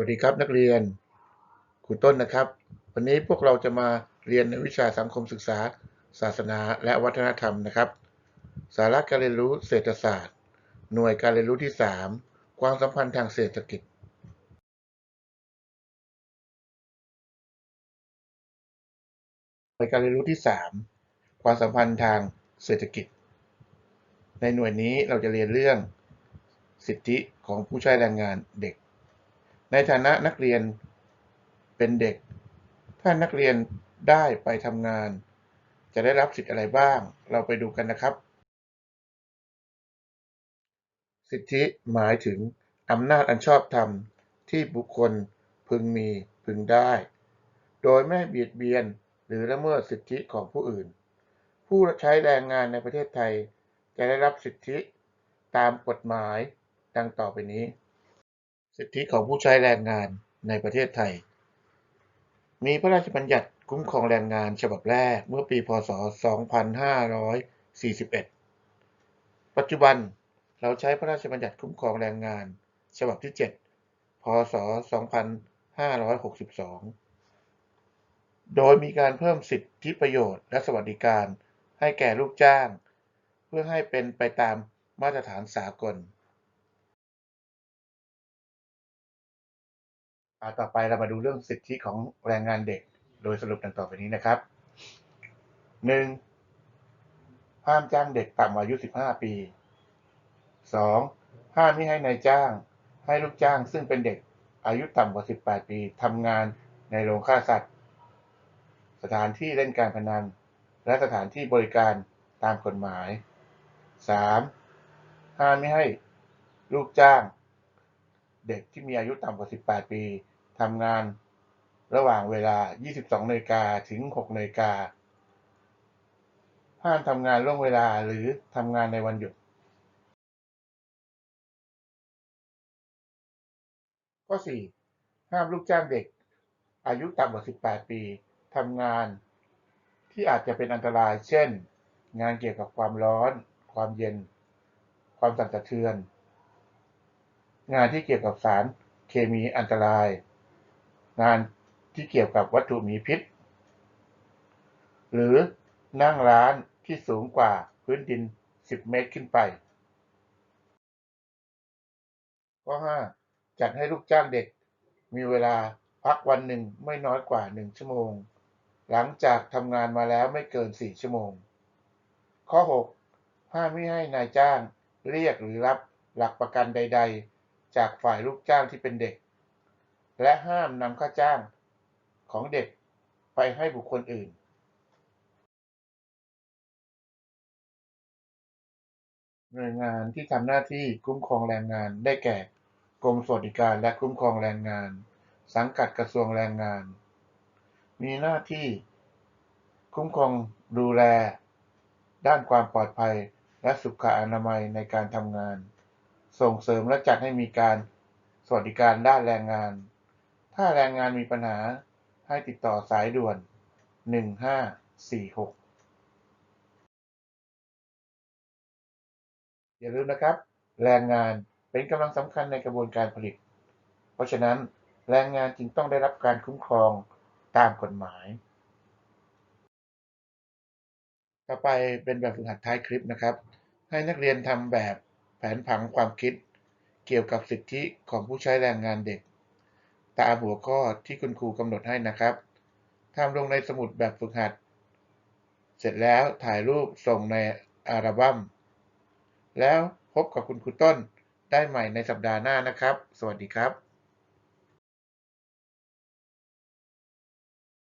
วัสดีครับนักเรียนครูต้นนะครับ วันนี้พวกเราจะมาเรียนในวิชาสังคมศึกษา ศาสนาและวัฒนธรรมนะครับ สาระการเรียนรู้เศรษฐศาสตร์ หน่วยการเรียนรู้ที่ 3 ความสัมพันธ์ทางเศรษฐกิจ หน่วยการเรียนรู้ที่ 3 ความสัมพันธ์ทางเศรษฐกิจ ในหน่วยนี้เราจะเรียนเรื่องสิทธิของผู้ใช้แรงงานเด็ก ในฐานะนักเรียนเป็นเด็ก ถ้านักเรียนได้ไปทำงาน จะได้รับสิทธิ์อะไรบ้าง เราไปดูกันนะครับ สิทธิหมายถึงอำนาจอันชอบธรรมที่บุคคลพึงมีพึงได้ โดยไม่เบียดเบียนหรือละเมิดสิทธิของผู้อื่น ผู้ใช้แรงงานในประเทศไทย จะได้รับสิทธิตามกฎหมายดังต่อไปนี้ สิทธิของผู้ใช้แรงงานในประเทศไทย มีพระราชบัญญัติคุ้มครองแรงงานฉบับแรกเมื่อปี พ.ศ.2541 ปัจจุบันเราใช้พระราชบัญญัติคุ้มครองแรงงาน ฉบับที่ 7 พ.ศ.2562 โดยมีการเพิ่มสิทธิประโยชน์และสวัสดิการให้แก่ลูกจ้าง เพื่อให้เป็นไปตามมาตรฐานสากล อาต่อไปเรามาดูเรื่องสิทธิของแรงงานเด็ก โดยสรุปดังต่อไปนี้นะครับ 1. ห้ามจ้างเด็กต่ำกว่าอายุ 15 ปี 2. ห้ามไม่ให้นายจ้าง ให้ลูกจ้างซึ่งเป็นเด็กอายุต่ำกว่า 18 ปีทำงานในโรงฆ่าสัตว์ สถานที่เล่นการพนัน และสถานที่บริการตามกฎหมาย 3. ห้ามไม่ให้ลูกจ้าง เด็กที่มีอายุต่ำกว่า 18 ปีทำงานระหว่างเวลา 22นาฬิกาถึง6นาฬิกาห้ามทำงานล่วงเวลาหรือทำงานในวันหยุด ข้อ 4. ห้ามลูกจ้างเด็ก อายุต่ำกว่า 18 ปีทำงานที่อาจจะเป็นอันตราย เช่น งานเกี่ยวกับความร้อน ความเย็น ความสั่นสะเทือน งานที่เกี่ยวกับสารเคมีอันตราย งานที่เกี่ยวกับวัตถุมีพิษ หรือนั่งร้านที่สูงกว่าพื้นดิน 10 เมตรขึ้นไป ข้อ 5. จัดให้ลูกจ้างเด็ก มีเวลาพักวันหนึ่งไม่น้อยกว่า 1 ชั่วโมง หลังจากทำงานมาแล้วไม่เกิน 4 ชั่วโมง ข้อ 6. ห้ามไม่ให้นายจ้างเรียกหรือรับหลักประกันใด ๆ จากฝ่ายลูกจ้างที่เป็นเด็ก และห้ามนำค่าจ้างของเด็กไปให้บุคคลอื่นหน่วยงานที่ทำหน้าที่คุ้มครองแรงงานได้แก่ กรมสวัสดิการและคุ้มครองแรงงาน สังกัดกระทรวงแรงงาน มีหน้าที่ คุ้มครองดูแล ด้านความปลอดภัยและสุขอนามัยในการทำงาน ส่งเสริมและจัดให้มีการสวัสดิการด้านแรงงาน ถ้าแรงงานมีปัญหาให้ติดต่อสายด่วน 1546 อย่าลืมนะครับ แรงงานเป็นกำลังสำคัญในกระบวนการผลิต เพราะฉะนั้นแรงงานจึงต้องได้รับการคุ้มครองตามกฎหมาย ต่อไปเป็นแบบฝึกหัดท้ายคลิปนะครับ ให้นักเรียนทำแบบ นผังความคิด เกี่ยวกับสิทธิของผู้ใช้แรงงานเด็ก ตามหัวข้อที่คุณครูกำหนดให้นะครับทำลงในสมุดแบบฝึกหัด เสร็จแล้วถ่ายรูปส่งในอัลบั้ม แล้วพบกับคุณครูต้นได้ใหม่ในสัปดาห์หน้านะครับ สวัสดีครับ